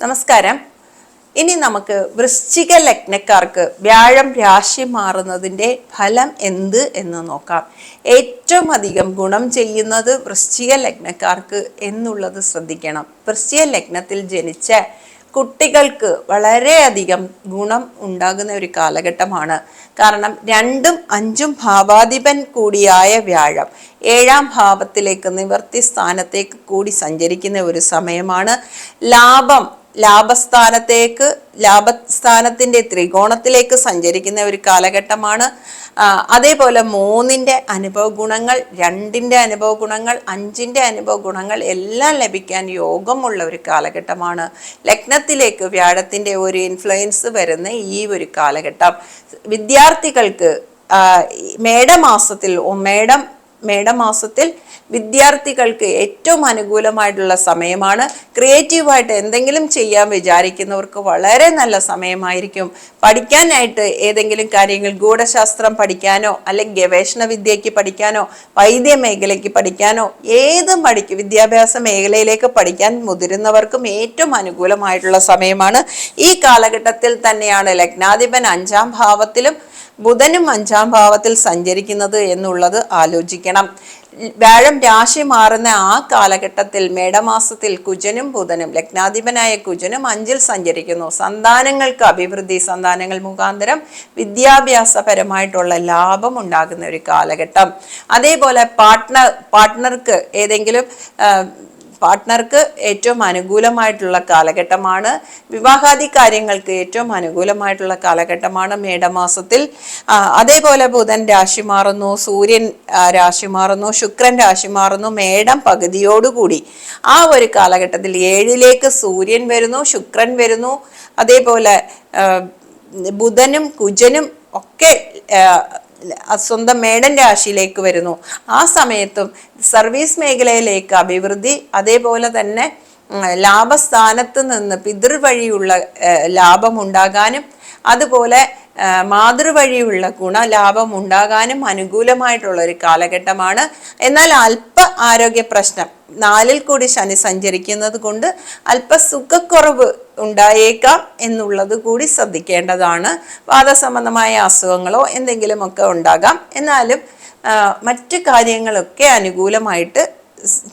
നമസ്കാരം. ഇനി നമുക്ക് വൃശ്ചിക ലഗ്നക്കാർക്ക് വ്യാഴം രാശി മാറുന്നതിന്റെ ഫലം എന്ത് എന്ന് നോക്കാം. ഏറ്റവും അധികം ഗുണം ചെയ്യുന്നത് വൃശ്ചിക ലഗ്നക്കാർക്ക് എന്നുള്ളത് ശ്രദ്ധിക്കണം. വൃശ്ചിക ലഗ്നത്തിൽ ജനിച്ച കുട്ടികൾക്ക് വളരെയധികം ഗുണം ഉണ്ടാകുന്ന ഒരു കാലഘട്ടമാണ്. കാരണം രണ്ടും അഞ്ചും ഭാവാധിപൻ കൂടിയായ വ്യാഴം ഏഴാം ഭാവത്തിലേക്ക് നിവർത്തി സ്ഥാനത്തേക്ക് കൂടി സഞ്ചരിക്കുന്ന ഒരു സമയമാണ്. ലാഭം ലാഭസ്ഥാനത്തേക്ക് ലാഭസ്ഥാനത്തിന്റെ ത്രികോണത്തിലേക്ക് സഞ്ചരിക്കുന്ന ഒരു കാലഘട്ടമാണ്. അതേപോലെ മൂന്നിന്റെ അനുഭവ ഗുണങ്ങൾ രണ്ടിന്റെ അനുഭവ ഗുണങ്ങൾ അഞ്ചിന്റെ അനുഭവ ഗുണങ്ങൾ എല്ലാം ലഭിക്കാൻ യോഗമുള്ള ഒരു കാലഘട്ടമാണ്. ലഗ്നത്തിലേക്ക് വ്യാഴത്തിന്റെ ഒരു ഇൻഫ്ലുവൻസ് വരുന്ന ഈ ഒരു കാലഘട്ടം. വിദ്യാർത്ഥികൾക്ക് മേടമാസത്തിൽ മേടം മേടമാസത്തിൽ വിദ്യാർത്ഥികൾക്ക് ഏറ്റവും അനുകൂലമായിട്ടുള്ള സമയമാണ്. ക്രിയേറ്റീവായിട്ട് എന്തെങ്കിലും ചെയ്യാൻ വിചാരിക്കുന്നവർക്ക് വളരെ നല്ല സമയമായിരിക്കും. പഠിക്കാനായിട്ട് ഏതെങ്കിലും കാര്യങ്ങൾ ഗൂഢശാസ്ത്രം പഠിക്കാനോ അല്ലെങ്കിൽ ഗവേഷണ വിദ്യയ്ക്ക് പഠിക്കാനോ വൈദ്യ മേഖലയ്ക്ക് പഠിക്കാനോ ഏതും പഠിക്കും വിദ്യാഭ്യാസ മേഖലയിലേക്ക് പഠിക്കാൻ മുതിരുന്നവർക്കും ഏറ്റവും അനുകൂലമായിട്ടുള്ള സമയമാണ്. ഈ കാലഘട്ടത്തിൽ തന്നെയാണ് ലഗ്നാധിപൻ അഞ്ചാം ഭാവത്തിലും ബുധനും അഞ്ചാം ഭാവത്തിൽ സഞ്ചരിക്കുന്നത് എന്നുള്ളത് ആലോചിക്കണം. വ്യാഴം രാശി മാറുന്ന ആ കാലഘട്ടത്തിൽ മേടമാസത്തിൽ കുജനും ബുധനും ലഗ്നാധിപനായ കുജനും അഞ്ചിൽ സഞ്ചരിക്കുന്നു. സന്താനങ്ങൾക്ക് അഭിവൃദ്ധി സന്താനങ്ങൾ മുഖാന്തരം വിദ്യാഭ്യാസപരമായിട്ടുള്ള ലാഭം ഉണ്ടാകുന്ന ഒരു കാലഘട്ടം. അതേപോലെ പാർട്ട്ണർ പാർട്ട്ണർക്ക് ഏതെങ്കിലും പാർട്ട്ണർക്ക് ഏറ്റവും അനുകൂലമായിട്ടുള്ള കാലഘട്ടമാണ്. വിവാഹാദി കാര്യങ്ങൾക്ക് ഏറ്റവും അനുകൂലമായിട്ടുള്ള കാലഘട്ടമാണ് മേടമാസത്തിൽ. അതേപോലെ ബുധൻ രാശി മാറുന്നു സൂര്യൻ രാശി മാറുന്നു ശുക്രൻ രാശി മാറുന്നു മേടം പകുതിയോടുകൂടി. ആ ഒരു കാലഘട്ടത്തിൽ ഏഴിലേക്ക് സൂര്യൻ വരുന്നു ശുക്രൻ വരുന്നു. അതേപോലെ ബുധനും കുജനും ഒക്കെ സ്വന്തം മേടൻ രാശിയിലേക്ക് വരുന്നു. ആ സമയത്തും സർവീസ് മേഖലയിലേക്ക് അഭിവൃദ്ധി അതേപോലെ തന്നെ ലാഭസ്ഥാനത്ത് നിന്ന് പിതൃവഴിയുള്ള ലാഭം ഉണ്ടാകാനും അതുപോലെ മാതൃവഴിയുള്ള ഗുണ ലാഭം ഉണ്ടാകാനും അനുകൂലമായിട്ടുള്ള ഒരു കാലഘട്ടമാണ്. എന്നാൽ അല്പ ആരോഗ്യ പ്രശ്നം. നാലിൽ കൂടി ശനി സഞ്ചരിക്കുന്നത് കൊണ്ട് അല്പ സുഖക്കുറവ് ഉണ്ടായേക്കാം എന്നുള്ളത് കൂടി ശ്രദ്ധിക്കേണ്ടതാണ്. വാദസംബന്ധമായ അസുഖങ്ങളോ എന്തെങ്കിലുമൊക്കെ ഉണ്ടാകാം. എന്നാലും മറ്റ് കാര്യങ്ങളൊക്കെ അനുകൂലമായിട്ട്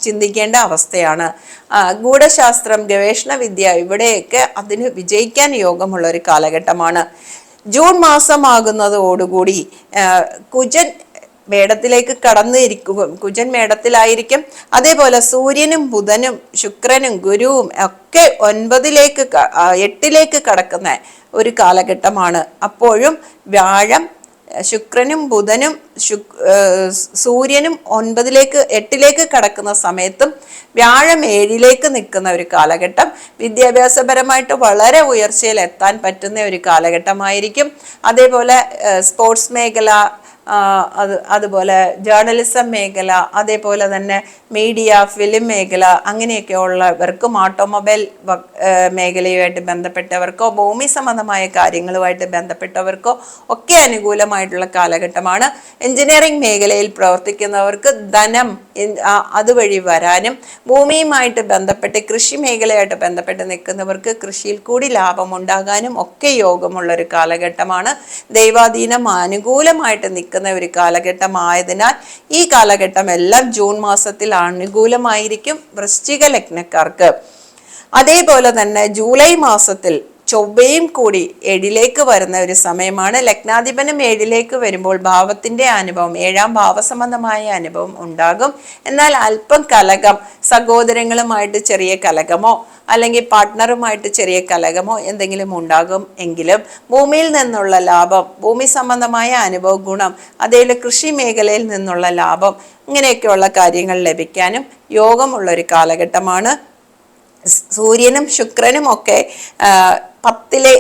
ചിന്തിക്കേണ്ട അവസ്ഥയാണ്. ഗൂഢശാസ്ത്രം ഗവേഷണ വിദ്യ ഇവിടെയൊക്കെ അതിന് വിജയിക്കാൻ യോഗമുള്ള ഒരു കാലഘട്ടമാണ്. ജൂൺ മാസമാകുന്നതോടുകൂടി കുജൻ മേടത്തിലേക്ക് കടന്നു ഇരിക്കും കുജൻ മേടത്തിലായിരിക്കും. അതേപോലെ സൂര്യനും ബുധനും ശുക്രനും ഗുരുവും ഒക്കെ ഒൻപതിലേക്ക് എട്ടിലേക്ക് കടക്കുന്ന ഒരു കാലഘട്ടമാണ്. അപ്പോഴും വ്യാഴം ശുക്രനും ബുധനും സൂര്യനും ഒൻപതിലേക്ക് എട്ടിലേക്ക് കടക്കുന്ന സമയത്തും വ്യാഴം ഏഴിലേക്ക് നിൽക്കുന്ന ഒരു കാലഘട്ടം. വിദ്യാഭ്യാസപരമായിട്ട് വളരെ ഉയർച്ചയിൽ എത്താൻ പറ്റുന്ന ഒരു കാലഘട്ടമായിരിക്കും. അതേപോലെ സ്പോർട്സ് മേഖല അത് അതുപോലെ ജേർണലിസം മേഖല അതേപോലെ തന്നെ മീഡിയ ഫിലിം മേഖല അങ്ങനെയൊക്കെ ഉള്ളവർക്കും ഓട്ടോമൊബൈൽ മേഖലയുമായിട്ട് ബന്ധപ്പെട്ടവർക്കോ ഭൂമി സംബന്ധമായ കാര്യങ്ങളുമായിട്ട് ബന്ധപ്പെട്ടവർക്കോ ഒക്കെ അനുകൂലമായിട്ടുള്ള കാലഘട്ടമാണ്. എഞ്ചിനീയറിംഗ് മേഖലയിൽ പ്രവർത്തിക്കുന്നവർക്ക് ധനം അതുവഴി വരാനും ഭൂമിയുമായിട്ട് ബന്ധപ്പെട്ട് കൃഷി മേഖലയായിട്ട് ബന്ധപ്പെട്ട് നിൽക്കുന്നവർക്ക് കൃഷിയിൽ കൂടി ലാഭമുണ്ടാകാനും ഒക്കെ യോഗമുള്ളൊരു കാലഘട്ടമാണ്. ദൈവാധീനം അനുകൂലമായിട്ട് നിൽക്കുന്ന ഒരു കാലഘട്ടമായതിനാൽ ഈ കാലഘട്ടം എല്ലാം ജൂൺ മാസത്തിൽ അനുകൂലമായിരിക്കും വൃശ്ചിക ലഗ്നക്കാർക്ക്. അതേപോലെ തന്നെ ജൂലൈ മാസത്തിൽ ചൊവ്വയും കൂടി ഏഴിലേക്ക് വരുന്ന ഒരു സമയമാണ്. ലഗ്നാധിപനും ഏഴിലേക്ക് വരുമ്പോൾ ഭാവത്തിന്റെ അനുഭവം ഏഴാം ഭാവസംബന്ധമായ അനുഭവം ഉണ്ടാകും. എന്നാൽ അല്പം കലകം സഹോദരങ്ങളുമായിട്ട് ചെറിയ കലകമോ അല്ലെങ്കിൽ പാർട്ട്ണറുമായിട്ട് ചെറിയ കലകമോ എന്തെങ്കിലും ഉണ്ടാകും എങ്കിലും ഭൂമിയിൽ നിന്നുള്ള ലാഭം ഭൂമി സംബന്ധമായ അനുഭവ ഗുണം അതേപോലെ കൃഷി മേഖലയിൽ നിന്നുള്ള ലാഭം ഇങ്ങനെയൊക്കെയുള്ള കാര്യങ്ങൾ ലഭിക്കാനും യോഗമുള്ള ഒരു കാലഘട്ടമാണ്. സൂര്യനും ശുക്രനും ഒക്കെ പത്തിലെ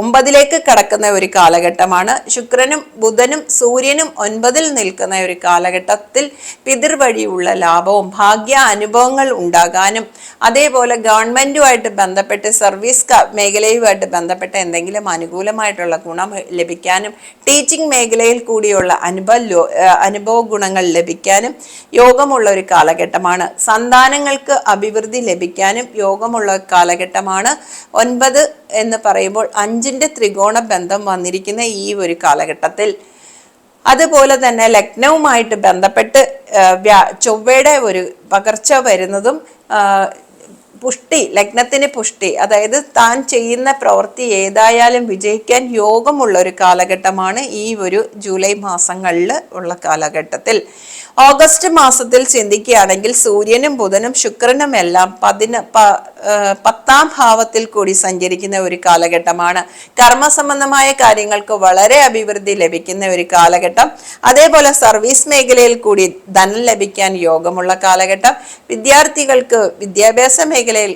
ഒമ്പതിലേക്ക് കടക്കുന്ന ഒരു കാലഘട്ടമാണ്. ശുക്രനും ബുധനും സൂര്യനും ഒൻപതിൽ നിൽക്കുന്ന ഒരു കാലഘട്ടത്തിൽ പിതൃവഴിയുള്ള ലാഭവും ഭാഗ്യ അനുഭവങ്ങൾ ഉണ്ടാകാനും അതേപോലെ ഗവൺമെന്റുമായിട്ട് ബന്ധപ്പെട്ട് സർവീസ് മേഖലയുമായിട്ട് ബന്ധപ്പെട്ട എന്തെങ്കിലും അനുകൂലമായിട്ടുള്ള ഗുണം ലഭിക്കാനും ടീച്ചിങ് മേഖലയിൽ കൂടിയുള്ള അനുഭവ അനുഭവ ഗുണങ്ങൾ ലഭിക്കാനും യോഗമുള്ള ഒരു കാലഘട്ടമാണ്. സന്താനങ്ങൾക്ക് അഭിവൃദ്ധി ലഭിക്കാനും യോഗമുള്ള കാലഘട്ടമാണ്. ഒൻപത് എന്ന് പറയുമ്പോൾ അഞ്ചിന്റെ ത്രികോണ ബന്ധം വന്നിരിക്കുന്ന ഈ ഒരു കാലഘട്ടത്തിൽ. അതുപോലെ തന്നെ ലഗ്നവുമായിട്ട് ബന്ധപ്പെട്ട് വ്യാ- ചൊവ്വയുടെ ഒരു പകർച്ച വരുന്നതും പുഷ്ടി ലഗ്നത്തിന് പുഷ്ടി അതായത് താൻ ചെയ്യുന്ന പ്രവൃത്തി ഏതായാലും വിജയിക്കാൻ യോഗമുള്ള ഒരു കാലഘട്ടമാണ് ഈ ഒരു ജൂലൈ മാസങ്ങളിൽ ഉള്ള കാലഘട്ടത്തിൽ. ഓഗസ്റ്റ് മാസത്തിൽ ചിന്തിക്കുകയാണെങ്കിൽ സൂര്യനും ബുധനും ശുക്രനും എല്ലാം പതിന പത്താം ഭാവത്തിൽ കൂടി സഞ്ചരിക്കുന്ന ഒരു കാലഘട്ടമാണ്. കർമ്മസംബന്ധമായ കാര്യങ്ങൾക്ക് വളരെ അഭിവൃദ്ധി ലഭിക്കുന്ന ഒരു കാലഘട്ടം. അതേപോലെ സർവീസ് മേഖലയിൽ കൂടി ധനം ലഭിക്കാൻ യോഗമുള്ള കാലഘട്ടം. വിദ്യാർത്ഥികൾക്ക് വിദ്യാഭ്യാസ മേഖലയിൽ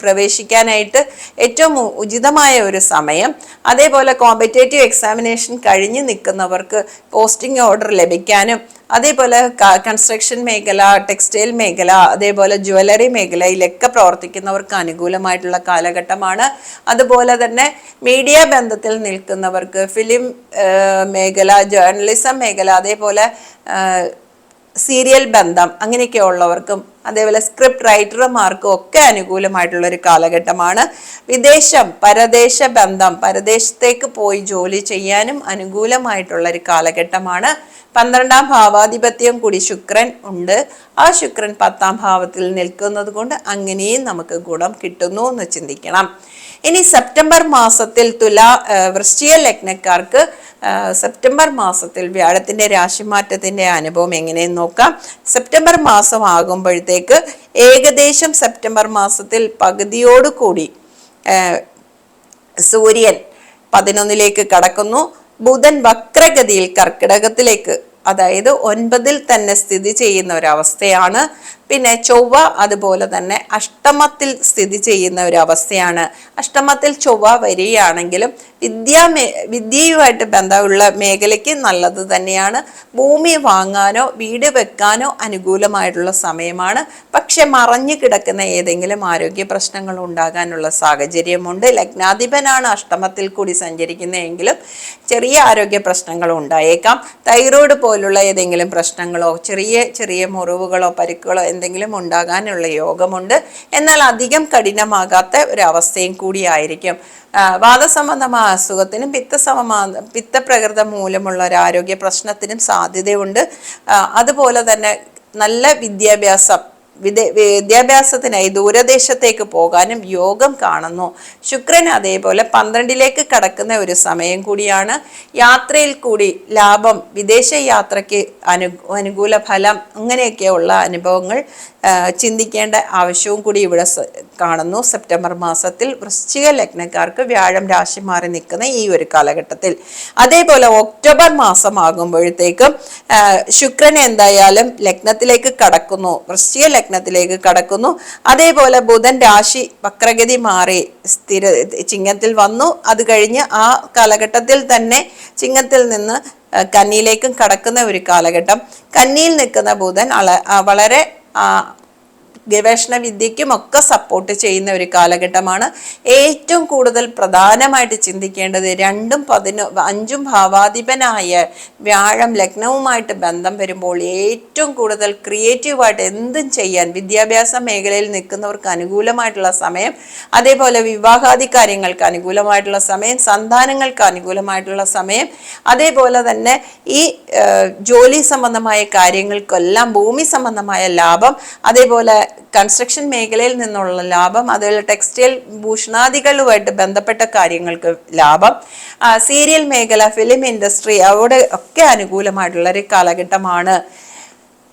പ്രവേശിക്കാനായിട്ട് ഏറ്റവും ഉചിതമായ ഒരു സമയം. അതേപോലെ കോമ്പറ്റേറ്റീവ് എക്സാമിനേഷൻ കഴിഞ്ഞ് നിൽക്കുന്നവർക്ക് പോസ്റ്റിംഗ് ഓർഡർ ലഭിക്കാനും അതേപോലെ കൺസ്ട്രക്ഷൻ മേഖല ടെക്സ്റ്റൈൽ മേഖല അതേപോലെ ജ്വല്ലറി മേഖലയിലൊക്കെ പ്രവർത്തിക്കുന്നവർക്ക് അനുകൂലമായിട്ടുള്ള കാലഘട്ടമാണ്. അതുപോലെ തന്നെ മീഡിയ ബന്ധത്തിൽ നിൽക്കുന്നവർക്ക് ഫിലിം മേഖല ജേർണലിസം മേഖല അതേപോലെ സീരിയൽ ബന്ധം അങ്ങനെയൊക്കെ ഉള്ളവർക്കും അതേപോലെ സ്ക്രിപ്റ്റ് റൈറ്റർമാർക്കും ഒക്കെ അനുകൂലമായിട്ടുള്ള ഒരു കാലഘട്ടമാണ്. വിദേശം പരദേശ ബന്ധം പരദേശത്തേക്ക് പോയി ജോലി ചെയ്യാനും അനുകൂലമായിട്ടുള്ള ഒരു കാലഘട്ടമാണ്. പന്ത്രണ്ടാം ഭാവാധിപത്യം കൂടി ശുക്രൻ ഉണ്ട്. ആ ശുക്രൻ പത്താം ഭാവത്തിൽ നിൽക്കുന്നത് കൊണ്ട് അങ്ങനെയും നമുക്ക് ഗുണം കിട്ടുന്നു എന്ന് ചിന്തിക്കണം. ഇനി സെപ്റ്റംബർ മാസത്തിൽ തുല വൃശ്ചിക ലഗ്നക്കാർക്ക് സെപ്റ്റംബർ മാസത്തിൽ വ്യാഴത്തിന്റെ രാശിമാറ്റത്തിന്റെ അനുഭവം എങ്ങനെയെന്ന് നോക്കാം. സെപ്റ്റംബർ മാസം ആകുമ്പോഴത്തേക്ക് ഏകദേശം സെപ്റ്റംബർ മാസത്തിൽ പകുതിയോടുകൂടി സൂര്യൻ പതിനൊന്നിലേക്ക് കടക്കുന്നു. ബുധൻ വക്രഗതിയിൽ കർക്കിടകത്തിലേക്ക് അതായത് ഒൻപതിൽ തന്നെ സ്ഥിതി ചെയ്യുന്ന ഒരവസ്ഥയാണ്. പിന്നെ ചൊവ്വ അതുപോലെ തന്നെ അഷ്ടമത്തിൽ സ്ഥിതി ചെയ്യുന്ന ഒരു അവസ്ഥയാണ്. അഷ്ടമത്തിൽ ചൊവ്വ വരികയാണെങ്കിലും വിദ്യാ മേ വിദ്യയുമായിട്ട് ബന്ധമുള്ള മേഖലയ്ക്ക് നല്ലത് തന്നെയാണ്. ഭൂമി വാങ്ങാനോ വീട് വെക്കാനോ അനുകൂലമായിട്ടുള്ള സമയമാണ്. പക്ഷെ മറഞ്ഞു കിടക്കുന്ന ഏതെങ്കിലും ആരോഗ്യ പ്രശ്നങ്ങൾ ഉണ്ടാകാനുള്ള സാഹചര്യമുണ്ട്. ലഗ്നാധിപനാണ് അഷ്ടമത്തിൽ കൂടി സഞ്ചരിക്കുന്നതെങ്കിലും ചെറിയ ആരോഗ്യ പ്രശ്നങ്ങൾ ഉണ്ടായേക്കാം. തൈറോയ്ഡ് പോലുള്ള ഏതെങ്കിലും പ്രശ്നങ്ങളോ ചെറിയ ചെറിയ മുറിവുകളോ പരിക്കുകളോ എന്തെങ്കിലും ഉണ്ടാകാനുള്ള യോഗമുണ്ട്. എന്നാൽ അധികം കഠിനമാകാത്ത ഒരവസ്ഥയും കൂടിയായിരിക്കും. വാദസംബന്ധമായ അസുഖത്തിനും പിത്തസമമാ പിത്തപ്രകൃതം മൂലമുള്ള ഒരു ആരോഗ്യ പ്രശ്നത്തിനും സാധ്യതയുണ്ട്. അതുപോലെ തന്നെ നല്ല വിദ്യാഭ്യാസം വിദേ വിദ്യാഭ്യാസത്തിനായി ദൂരദേശത്തേക്ക് പോകാനും യോഗം കാണുന്നു. ശുക്രൻ അതേപോലെ പന്ത്രണ്ടിലേക്ക് കടക്കുന്ന ഒരു സമയം കൂടിയാണ്. യാത്രയിൽ കൂടി ലാഭം വിദേശ യാത്രയ്ക്ക് അനു അനുകൂല ഫലം അങ്ങനെയൊക്കെയുള്ള അനുഭവങ്ങൾ ചിന്തിക്കേണ്ട ആവശ്യവും കൂടി ഇവിടെ കാണുന്നു. സെപ്റ്റംബർ മാസത്തിൽ വൃശ്ചിക ലഗ്നക്കാർക്ക് വ്യാഴം രാശി മാറി നിൽക്കുന്ന ഈ ഒരു കാലഘട്ടത്തിൽ. അതേപോലെ ഒക്ടോബർ മാസമാകുമ്പോഴത്തേക്കും ശുക്രൻ എന്തായാലും ലഗ്നത്തിലേക്ക് കടക്കുന്നു. വൃശ്ചിക ലഗ്നത്തിലേക്ക് കടക്കുന്നു. അതേപോലെ ബുധൻ രാശി വക്രഗതി മാറി സ്ഥിര ചിങ്ങത്തിൽ വന്നു. അത് കഴിഞ്ഞ് ആ കാലഘട്ടത്തിൽ തന്നെ ചിങ്ങത്തിൽ നിന്ന് കന്നിയിലേക്കും കടക്കുന്ന ഒരു കാലഘട്ടം. കന്നിയിൽ നിൽക്കുന്ന ബുധൻ അള- ആ, വളരെ ആ, ഗവേഷണ വിദ്യയ്ക്കും ഒക്കെ സപ്പോർട്ട് ചെയ്യുന്ന ഒരു കാലഘട്ടമാണ്. ഏറ്റവും കൂടുതൽ പ്രധാനമായിട്ട് ചിന്തിക്കേണ്ടത് രണ്ടും പതിനൊ അഞ്ചും ഭാവാധിപനായ വ്യാഴം ലഗ്നവുമായിട്ട് ബന്ധം വരുമ്പോൾ ഏറ്റവും കൂടുതൽ ക്രിയേറ്റീവായിട്ട് എന്തും ചെയ്യാൻ വിദ്യാഭ്യാസ മേഖലയിൽ നിൽക്കുന്നവർക്ക് അനുകൂലമായിട്ടുള്ള സമയം അതേപോലെ വിവാഹാദി കാര്യങ്ങൾക്ക് അനുകൂലമായിട്ടുള്ള സമയം സന്താനങ്ങൾക്ക് അനുകൂലമായിട്ടുള്ള സമയം അതേപോലെ തന്നെ ഈ ജോലി സംബന്ധമായ കാര്യങ്ങൾക്കെല്ലാം ഭൂമി സംബന്ധമായ ലാഭം അതേപോലെ കൺസ്ട്രക്ഷൻ മേഖലയിൽ നിന്നുള്ള ലാഭം അതുപോലെ ടെക്സ്റ്റൈൽ ഭൂഷണാദികളുമായിട്ട് ബന്ധപ്പെട്ട കാര്യങ്ങൾക്ക് ലാഭം. സീരിയൽ മേഖല ഫിലിം ഇൻഡസ്ട്രി അവിടെ ഒക്കെ അനുകൂലമായിട്ടുള്ള ഒരു കാലഘട്ടമാണ്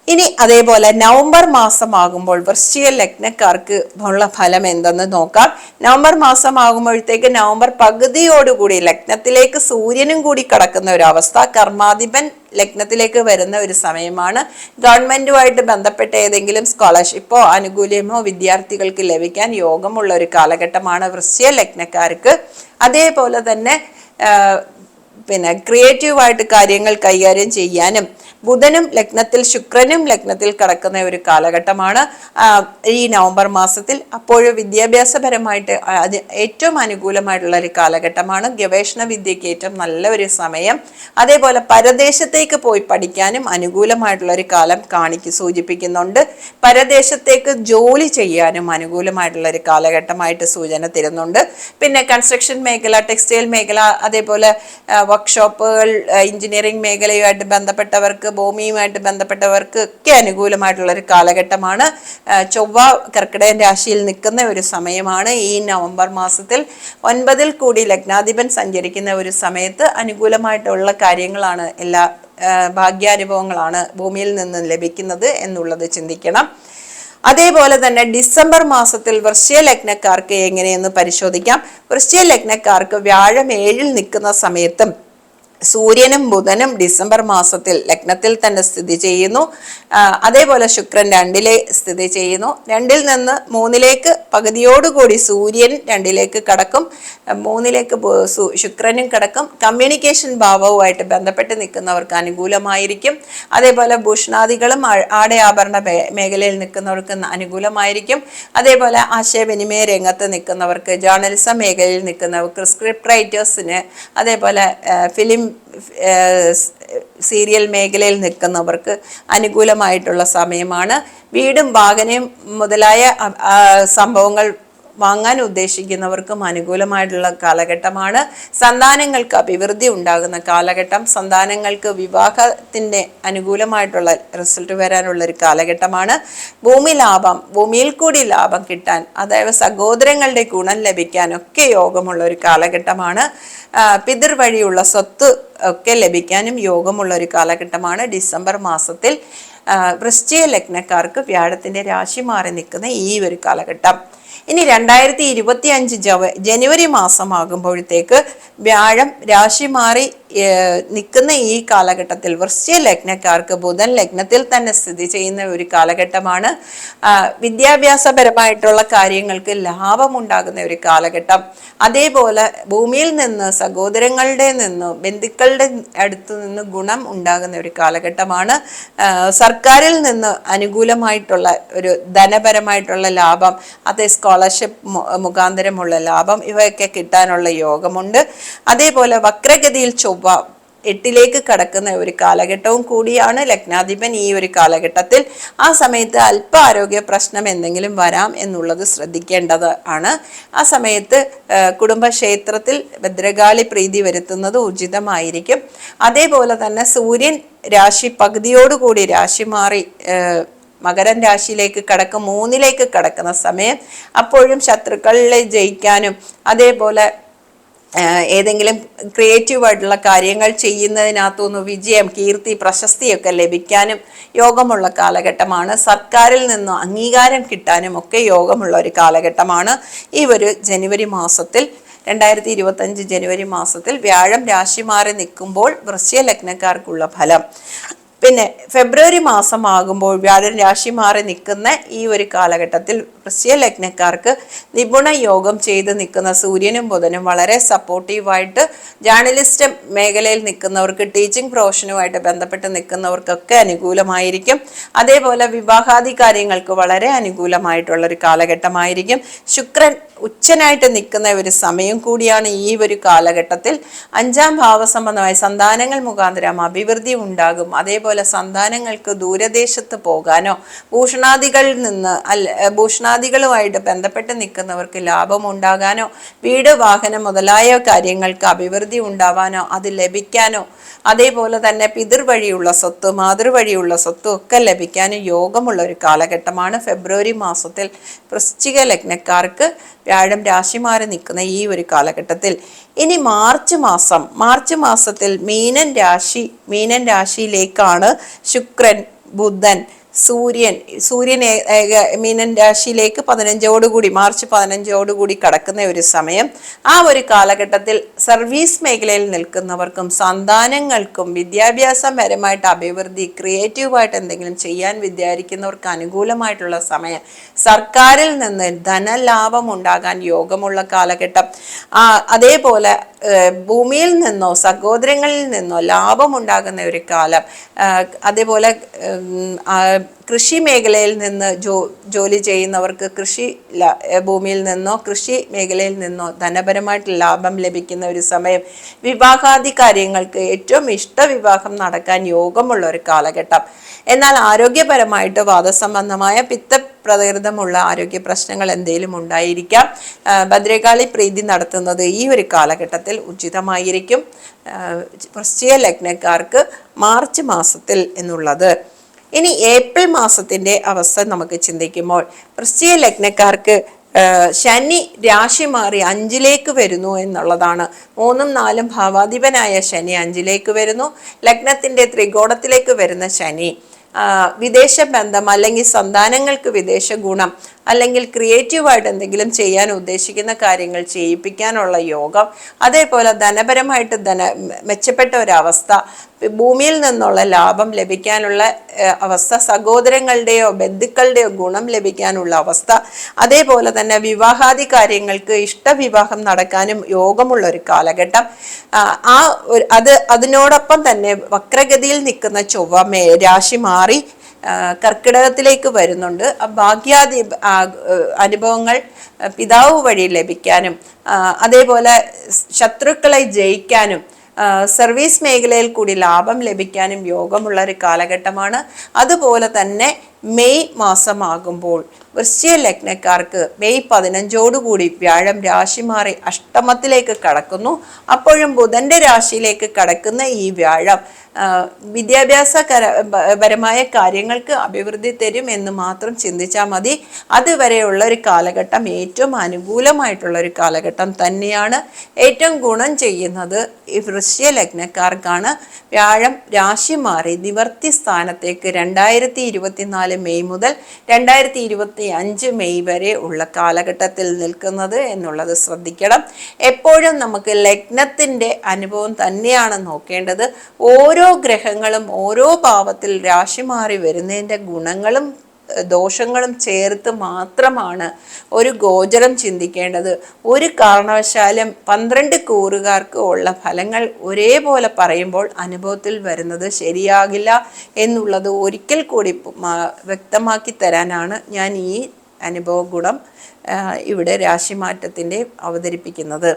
ഇനി അതേപോലെ നവംബർ മാസമാകുമ്പോൾ വൃശ്ചിക ലഗ്നക്കാർക്ക് ഉള്ള ഫലം എന്തെന്ന് നോക്കാം. നവംബർ മാസമാകുമ്പോഴത്തേക്ക് നവംബർ പകുതിയോടുകൂടി ലഗ്നത്തിലേക്ക് സൂര്യനും കൂടി കടക്കുന്ന ഒരു അവസ്ഥ. കർമാധിപൻ ലഗ്നത്തിലേക്ക് വരുന്ന ഒരു സമയമാണ്. ഗവൺമെന്റുമായിട്ട് ബന്ധപ്പെട്ട ഏതെങ്കിലും സ്കോളർഷിപ്പോ ആനുകൂല്യമോ വിദ്യാർത്ഥികൾക്ക് ലഭിക്കാൻ യോഗമുള്ള ഒരു കാലഘട്ടമാണ് വൃശ്ചിക ലഗ്നക്കാർക്ക്. അതേപോലെ തന്നെ പിന്നെ ക്രിയേറ്റീവായിട്ട് കാര്യങ്ങൾ കൈകാര്യം ചെയ്യാനും ബുധനും ലഗ്നത്തിൽ ശുക്രനും ലഗ്നത്തിൽ കടക്കുന്ന ഒരു കാലഘട്ടമാണ്. ഈ നവംബർ മാസത്തിൽ അപ്പോഴും വിദ്യാഭ്യാസപരമായിട്ട് അത് ഏറ്റവും അനുകൂലമായിട്ടുള്ള ഒരു കാലഘട്ടമാണ്. ഗവേഷണ വിദ്യയ്ക്ക് ഏറ്റവും നല്ല ഒരു സമയം. അതേപോലെ പരദേശത്തേക്ക് പോയി പഠിക്കാനും അനുകൂലമായിട്ടുള്ള ഒരു കാലം കാണിക്ക് സൂചിപ്പിക്കുന്നുണ്ട്. പരദേശത്തേക്ക് ജോലി ചെയ്യാനും അനുകൂലമായിട്ടുള്ള ഒരു കാലഘട്ടമായിട്ട് സൂചന തരുന്നുണ്ട്. പിന്നെ കൺസ്ട്രക്ഷൻ മേഖല ടെക്സ്റ്റൈൽ മേഖല അതേപോലെ വർക്ക്ഷോപ്പുകൾ എഞ്ചിനീയറിംഗ് മേഖലയുമായിട്ട് ബന്ധപ്പെട്ടവർക്ക് ഭൂമിയുമായിട്ട് ബന്ധപ്പെട്ടവർക്ക് ഒക്കെ അനുകൂലമായിട്ടുള്ള ഒരു കാലഘട്ടമാണ് ചൊവ്വ കർക്കിടകൻ രാശിയിൽ നിൽക്കുന്ന ഒരു സമയമാണ്. ഈ നവംബർ മാസത്തിൽ ഒൻപതിൽ കൂടി ലഗ്നാധിപൻ സഞ്ചരിക്കുന്ന ഒരു സമയത്ത് അനുകൂലമായിട്ടുള്ള കാര്യങ്ങളാണ് എല്ലാ ഭാഗ്യാനുഭവങ്ങളാണ് ഭൂമിയിൽ നിന്ന് ലഭിക്കുന്നത് എന്നുള്ളത് ചിന്തിക്കണം. അതേപോലെ തന്നെ ഡിസംബർ മാസത്തിൽ വൃശ്ചിക ലഗ്നക്കാർക്ക് എങ്ങനെയെന്ന് പരിശോധിക്കാം? വൃശ്ചിക ലഗ്നക്കാർക്ക് വ്യാഴം ഏഴിൽ നിൽക്കുന്ന സമയത്തും സൂര്യനും ബുധനും ഡിസംബർ മാസത്തിൽ ലഗ്നത്തിൽ തന്നെ സ്ഥിതി ചെയ്യുന്നു. അതേപോലെ ശുക്രൻ രണ്ടിലെ സ്ഥിതി ചെയ്യുന്നു. രണ്ടിൽ നിന്ന് മൂന്നിലേക്ക് പകുതിയോടുകൂടി സൂര്യൻ രണ്ടിലേക്ക് കടക്കും. മൂന്നിലേക്ക് ശുക്രനും കടക്കും. കമ്മ്യൂണിക്കേഷൻ ഭാവവുമായിട്ട് ബന്ധപ്പെട്ട് നിൽക്കുന്നവർക്ക് അനുകൂലമായിരിക്കും. അതേപോലെ ഭൂഷണാദികളും ആടയാഭരണ മേഖലയിൽ നിൽക്കുന്നവർക്ക് അനുകൂലമായിരിക്കും. അതേപോലെ ആശയവിനിമയ രംഗത്ത് നിൽക്കുന്നവർക്ക് ജേർണലിസം മേഖലയിൽ നിൽക്കുന്നവർക്ക് സ്ക്രിപ്റ്റ് റൈറ്റേഴ്സിന് അതേപോലെ ഫിലിം സീരിയൽ മേഖലയിൽ നിൽക്കുന്നവർക്ക് അനുകൂലമായിട്ടുള്ള സമയമാണ്. വീടും വാഹനയും മുതലായ സംഭവങ്ങൾ വാങ്ങാൻ ഉദ്ദേശിക്കുന്നവർക്കും അനുകൂലമായിട്ടുള്ള കാലഘട്ടമാണ്. സന്താനങ്ങൾക്ക് അഭിവൃദ്ധി ഉണ്ടാകുന്ന കാലഘട്ടം. സന്താനങ്ങൾക്ക് വിവാഹത്തിന്റെ അനുകൂലമായിട്ടുള്ള റിസൾട്ട് വരാനുള്ള ഒരു കാലഘട്ടമാണ്. ഭൂമി ലാഭം ഭൂമിയിൽ കൂടി ലാഭം കിട്ടാൻ അതായത് സഹോദരങ്ങളുടെ ഗുണം ലഭിക്കാനൊക്കെ യോഗമുള്ള ഒരു കാലഘട്ടമാണ്. പിതൃ വഴിയുള്ള സ്വത്ത് ഒക്കെ ലഭിക്കാനും യോഗമുള്ള ഒരു കാലഘട്ടമാണ്. ഡിസംബർ മാസത്തിൽ വൃശ്ചിക ലഗ്നക്കാർക്ക് വ്യാഴത്തിന്റെ രാശി മാറി നിൽക്കുന്ന ഈ ഒരു കാലഘട്ടം. ഇനി രണ്ടായിരത്തി ഇരുപത്തി അഞ്ച് ജനുവരി മാസമാകുമ്പോഴത്തേക്ക് വ്യാഴം രാശി മാറി നിൽക്കുന്ന ഈ കാലഘട്ടത്തിൽ വൃശ്ചിക ലഗ്നക്കാർക്ക് ബുധൻ ലഗ്നത്തിൽ തന്നെ സ്ഥിതി ചെയ്യുന്ന ഒരു കാലഘട്ടമാണ്. വിദ്യാഭ്യാസപരമായിട്ടുള്ള കാര്യങ്ങൾക്ക് ലാഭമുണ്ടാകുന്ന ഒരു കാലഘട്ടം. അതേപോലെ ഭൂമിയിൽ നിന്ന് സഹോദരങ്ങളുടെ നിന്നും ബന്ധുക്കളുടെ അടുത്ത് നിന്ന് ഗുണം ഉണ്ടാകുന്ന ഒരു കാലഘട്ടമാണ്. സർക്കാരിൽ നിന്ന് അനുകൂലമായിട്ടുള്ള ഒരു ധനപരമായിട്ടുള്ള ലാഭം അത് സ്കോളർഷിപ്പ് മുഖാന്തരമുള്ള ലാഭം ഇവയൊക്കെ കിട്ടാനുള്ള യോഗമുണ്ട്. അതേപോലെ വക്രഗതിയിൽ ചൊവ്വ എട്ടിലേക്ക് കടക്കുന്ന ഒരു കാലഘട്ടവും കൂടിയാണ് ലഗ്നാധിപൻ ഈ ഒരു കാലഘട്ടത്തിൽ. ആ സമയത്ത് അല്പ ആരോഗ്യ പ്രശ്നം എന്തെങ്കിലും വരാം എന്നുള്ളത് ശ്രദ്ധിക്കേണ്ടത് ആണ്. ആ സമയത്ത് കുടുംബക്ഷേത്രത്തിൽ ഭദ്രകാളി പ്രീതി വരുത്തുന്നത് ഉചിതമായിരിക്കും. അതേപോലെ തന്നെ സൂര്യൻ രാശി പകുതിയോടുകൂടി രാശി മാറി മകരൻ രാശിയിലേക്ക് കടക്കും മൂന്നിലേക്ക് കടക്കുന്ന സമയം അപ്പോഴും ശത്രുക്കളെ ജയിക്കാനും അതേപോലെ ഏതെങ്കിലും ക്രിയേറ്റീവ് ആയിട്ടുള്ള കാര്യങ്ങൾ ചെയ്യുന്നതിനകത്തുനിന്ന് വിജയം കീർത്തി പ്രശസ്തിയൊക്കെ ലഭിക്കാനും യോഗമുള്ള കാലഘട്ടമാണ്. സർക്കാരിൽ നിന്നും അംഗീകാരം കിട്ടാനും ഒക്കെ യോഗമുള്ള ഒരു കാലഘട്ടമാണ്. ഈ ഒരു ജനുവരി മാസത്തിൽ രണ്ടായിരത്തി ഇരുപത്തഞ്ച് ജനുവരി മാസത്തിൽ വ്യാഴം രാശി മാറി നിൽക്കുമ്പോൾ വൃശ്യ ലഗ്നക്കാർക്കുള്ള ഫലം. പിന്നെ ഫെബ്രുവരി മാസം ആകുമ്പോൾ വ്യാഴൻ രാശി മാറി നിൽക്കുന്ന ഈ ഒരു കാലഘട്ടത്തിൽ വൃശ്ചിക ലഗ്നക്കാർക്ക് നിപുണ യോഗം ചെയ്ത് നിൽക്കുന്ന സൂര്യനും ബുധനും വളരെ സപ്പോർട്ടീവായിട്ട് ജേർണലിസ്റ്റ് മേഖലയിൽ നിൽക്കുന്നവർക്ക് ടീച്ചിങ് പ്രൊഫഷനുമായിട്ട് ബന്ധപ്പെട്ട് നിൽക്കുന്നവർക്കൊക്കെ അനുകൂലമായിരിക്കും. അതേപോലെ വിവാഹാദി കാര്യങ്ങൾക്ക് വളരെ അനുകൂലമായിട്ടുള്ള ഒരു കാലഘട്ടമായിരിക്കും. ശുക്രൻ ഉച്ചനായിട്ട് നിൽക്കുന്ന ഒരു സമയം കൂടിയാണ് ഈ ഒരു കാലഘട്ടത്തിൽ. അഞ്ചാം ഭാവസംബന്ധമായ സന്താനങ്ങൾ മുഖാന്തരം അഭിവൃദ്ധി ഉണ്ടാകും. അതേപോലെ സന്താനങ്ങൾക്ക് ദൂരദേശത്ത് പോകാനോ ഭൂഷണാദികളിൽ നിന്ന് അല്ല ഭൂഷണാദികളുമായിട്ട് ബന്ധപ്പെട്ട് നിൽക്കുന്നവർക്ക് ലാഭം ഉണ്ടാകാനോ വീട് വാഹനം മുതലായ കാര്യങ്ങൾക്ക് അഭിവൃദ്ധി ഉണ്ടാവാനോ അത് ലഭിക്കാനോ അതേപോലെ തന്നെ പിതൃവഴിയുള്ള സ്വത്ത് മാതൃവഴിയുള്ള സ്വത്തും ഒക്കെ ലഭിക്കാനും യോഗമുള്ള ഒരു കാലഘട്ടമാണ്. ഫെബ്രുവരി മാസത്തിൽ വൃശ്ചിക ലഗ്നക്കാർക്ക് വ്യാഴം രാശിമാരെ നിൽക്കുന്ന ഈ ഒരു കാലഘട്ടത്തിൽ. ഇനി മാർച്ച് മാസം. മാർച്ച് മാസത്തിൽ മീനൻ രാശി മീനൻ രാശിയിലേക്കാണ് ശുക്രൻ ബുധൻ സൂര്യൻ സൂര്യൻ മീനൻ രാശിയിലേക്ക് പതിനഞ്ചോടുകൂടി മാർച്ച് പതിനഞ്ചോടുകൂടി കടക്കുന്ന ഒരു സമയം. ആ ഒരു കാലഘട്ടത്തിൽ സർവീസ് മേഖലയിൽ നിൽക്കുന്നവർക്കും സന്താനങ്ങൾക്കും വിദ്യാഭ്യാസപരമായിട്ട് അഭിവൃദ്ധി ക്രിയേറ്റീവായിട്ട് എന്തെങ്കിലും ചെയ്യാൻ വിചാരിക്കുന്നവർക്ക് അനുകൂലമായിട്ടുള്ള സമയം. സർക്കാരിൽ നിന്ന് ധനലാഭം ഉണ്ടാകാൻ യോഗമുള്ള കാലഘട്ടം. അതേപോലെ ഭൂമിയിൽ നിന്നോ സഹോദരങ്ങളിൽ നിന്നോ ലാഭമുണ്ടാകുന്ന ഒരു കാലം. അതേപോലെ കൃഷി മേഖലയിൽ നിന്ന് ജോ ജോലി ചെയ്യുന്നവർക്ക് കൃഷി ഭൂമിയിൽ നിന്നോ കൃഷി മേഖലയിൽ നിന്നോ ധനപരമായിട്ട് ലാഭം ലഭിക്കുന്ന ഒരു സമയം. വിവാഹാദി കാര്യങ്ങൾക്ക് ഏറ്റവും ഇഷ്ടവിവാഹം നടക്കാൻ യോഗമുള്ള ഒരു കാലഘട്ടം. എന്നാൽ ആരോഗ്യപരമായിട്ട് വാദസംബന്ധമായ പിത്ത പ്രകൃതമുള്ള ആരോഗ്യ പ്രശ്നങ്ങൾ എന്തെങ്കിലും ഉണ്ടായിരിക്കാം. ഭദ്രകാളി പ്രീതി നടത്തുന്നത് ഈ ഒരു കാലഘട്ടത്തിൽ ഉചിതമായിരിക്കും. വൃശ്ചിക ലഗ്നക്കാർക്ക് മാർച്ച് മാസത്തിൽ എന്നുള്ളത്. ഇനി ഏപ്രിൽ മാസത്തിന്റെ അവസ്ഥ നമുക്ക് ചിന്തിക്കുമ്പോൾ വൃശ്ചിക ലഗ്നക്കാർക്ക് ശനി രാശി മാറി അഞ്ചിലേക്ക് വരുന്നു എന്നുള്ളതാണ്. മൂന്നും നാലും ഭാവാധിപനായ ശനി അഞ്ചിലേക്ക് വരുന്നു. ലഗ്നത്തിന്റെ ത്രികോണത്തിലേക്ക് വരുന്ന ശനി വിദേശ ബന്ധം അല്ലെങ്കിൽ സന്താനങ്ങൾക്ക് വിദേശ ഗുണം അല്ലെങ്കിൽ ക്രിയേറ്റീവായിട്ട് എന്തെങ്കിലും ചെയ്യാൻ ഉദ്ദേശിക്കുന്ന കാര്യങ്ങൾ ചെയ്യിപ്പിക്കാനുള്ള യോഗം അതേപോലെ ധനപരമായിട്ട് ധന മെച്ചപ്പെട്ട ഒരവസ്ഥ ഭൂമിയിൽ നിന്നുള്ള ലാഭം ലഭിക്കാനുള്ള അവസ്ഥ സഹോദരങ്ങളുടെയോ ബന്ധുക്കളുടെയോ ഗുണം ലഭിക്കാനുള്ള അവസ്ഥ അതേപോലെ തന്നെ വിവാഹാദി കാര്യങ്ങൾക്ക് ഇഷ്ടവിവാഹം നടക്കാനും യോഗമുള്ള ഒരു കാലഘട്ടം. ആ, അത് അതിനോടൊപ്പം തന്നെ വക്രഗതിയിൽ നിൽക്കുന്ന ചൊവ്വ രാശി മാറി കർക്കിടകത്തിലേക്ക് വരുന്നുണ്ട്. ഭാഗ്യാദി അനുഭവങ്ങൾ പിതാവ് വഴി ലഭിക്കാനും അതേപോലെ ശത്രുക്കളെ ജയിക്കാനും സർവീസ് മേഖലയിൽ കൂടി ലാഭം ലഭിക്കാനും യോഗമുള്ള ഒരു കാലഘട്ടമാണ്. അതുപോലെ തന്നെ മെയ് മാസമാകുമ്പോൾ വൃശ്ചിക ലഗ്നക്കാർക്ക് മെയ് പതിനഞ്ചോടുകൂടി വ്യാഴം രാശി മാറി അഷ്ടമത്തിലേക്ക് കടക്കുന്നു. അപ്പോഴും ബുധന്റെ രാശിയിലേക്ക് കടക്കുന്ന ഈ വ്യാഴം വിദ്യാഭ്യാസ പരമായ കാര്യങ്ങൾക്ക് അഭിവൃദ്ധി തരും എന്ന് മാത്രം ചിന്തിച്ചാൽ മതി. അതുവരെയുള്ള ഒരു കാലഘട്ടം ഏറ്റവും അനുകൂലമായിട്ടുള്ള ഒരു കാലഘട്ടം തന്നെയാണ്. ഏറ്റവും ഗുണം ചെയ്യുന്നത് ഈ വൃശ്ചിക ലഗ്നക്കാർക്കാണ്. വ്യാഴം രാശി മാറി നിവർത്തി സ്ഥാനത്തേക്ക് രണ്ടായിരത്തി ഇരുപത്തിനാല് മെയ് മുതൽ രണ്ടായിരത്തി ഇരുപത്തി അഞ്ച് മെയ് വരെ ഉള്ള കാലഘട്ടത്തിൽ നിൽക്കുന്നത് എന്നുള്ളത് ശ്രദ്ധിക്കണം. എപ്പോഴും നമുക്ക് ലഗ്നത്തിന്റെ അനുഭവം തന്നെയാണ് നോക്കേണ്ടത്. ഓരോ ഗ്രഹങ്ങളും ഓരോ ഭാവത്തിൽ രാശി മാറി വരുന്നതിന്റെ ഗുണങ്ങളും ദോഷങ്ങളും ചേർത്ത് മാത്രമാണ് ഒരു ഗോചരം ചിന്തിക്കേണ്ടത്. ഒരു കാരണവശാലും പന്ത്രണ്ട് കൂറുകാർക്ക് ഉള്ള ഫലങ്ങൾ ഒരേപോലെ പറയുമ്പോൾ അനുഭവത്തിൽ വരുന്നത് ശരിയാകില്ല എന്നുള്ളത് ഒരിക്കൽ കൂടി വ്യക്തമാക്കി തരാനാണ് ഞാൻ ഈ അനുഭവ ഗുണം ഇവിടെ രാശിമാറ്റത്തിന്റെ അവതരിപ്പിക്കുന്നത്.